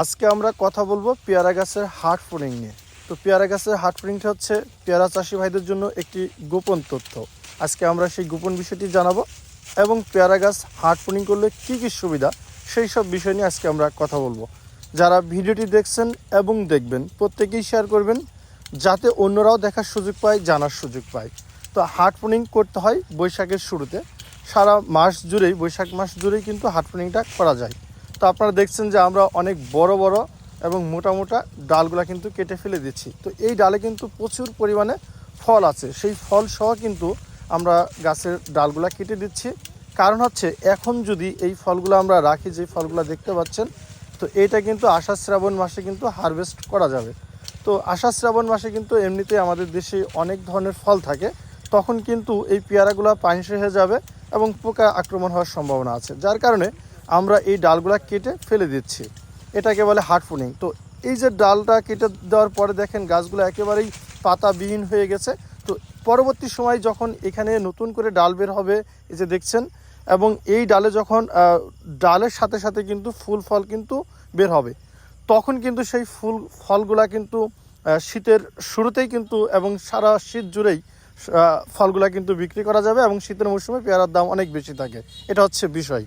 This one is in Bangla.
আজকে আমরা কথা বলব পেয়ারা গাছের হার্ট ফুডিং নিয়ে। তো পেয়ারা গাছের হার্ট ফুডিংটা হচ্ছে পেয়ারা চাষি ভাইদের জন্য একটি গোপন তথ্য। আজকে আমরা সেই গোপন বিষয়টি জানাব এবং পেয়ারা গাছ হার্ট ফুডিং করলে কী কী সুবিধা, সেই সব বিষয় নিয়ে আজকে আমরা কথা বলব। যারা ভিডিওটি দেখছেন এবং দেখবেন, প্রত্যেকেই শেয়ার করবেন যাতে অন্যরাও দেখার সুযোগ পায়, জানার সুযোগ পায়। তো হার্ট ফুডিং করতে হয় বৈশাখের শুরুতে। সারা মাস জুড়েই, বৈশাখ মাস জুড়েই কিন্তু হার্ট ফুডিংটা করা যায়। তো আপনারা দেখছেন যে আমরা অনেক বড় বড় এবং মোটা মোটা ডালগুলা কিন্তু কেটে ফেলে দিচ্ছি। তো এই ডালে কিন্তু প্রচুর পরিমাণে ফল আছে। সেই ফল সহ কিন্তু আমরা গাছের ডালগুলা কেটে দিচ্ছি। কারণ হচ্ছে, এখন যদি এই ফলগুলো আমরা রাখি, যে ফলগুলো দেখতে পাচ্ছেন, তো এটা কিন্তু আষাঢ় শ্রাবণ মাসে কিন্তু হারভেস্ট করা যাবে। তো আষাঢ় শ্রাবণ মাসে কিন্তু এমনিতে আমাদের দেশে অনেক ধরনের ফল থাকে। তখন কিন্তু এই পেয়ারাগুলো পানিশে হয়ে যাবে এবং পোকা আক্রমণ হওয়ার সম্ভাবনা আছে। যার কারণে আমরা এই ডালগুলা কেটে ফেলে দিচ্ছি। এটাকে বলে হার্ট ফুডিং তো এই যে ডালটা কেটে দেওয়ার পরে দেখেন গাছগুলো একেবারেই পাতাবিহীন হয়ে গেছে। তো পরবর্তী সময় যখন এখানে নতুন করে ডাল বের হবে, এই যে দেখছেন, এবং এই ডালে যখন ডালের সাথে সাথে কিন্তু ফুল ফল কিন্তু বের হবে, তখন কিন্তু সেই ফুল, ফলগুলা কিন্তু শীতের শুরুতেই কিন্তু এবং সারা শীত জুড়েই ফলগুলা কিন্তু বিক্রি করা যাবে এবং শীতের মৌসুমে পেয়ারার দাম অনেক বেশি থাকে। এটা হচ্ছে বিষয়।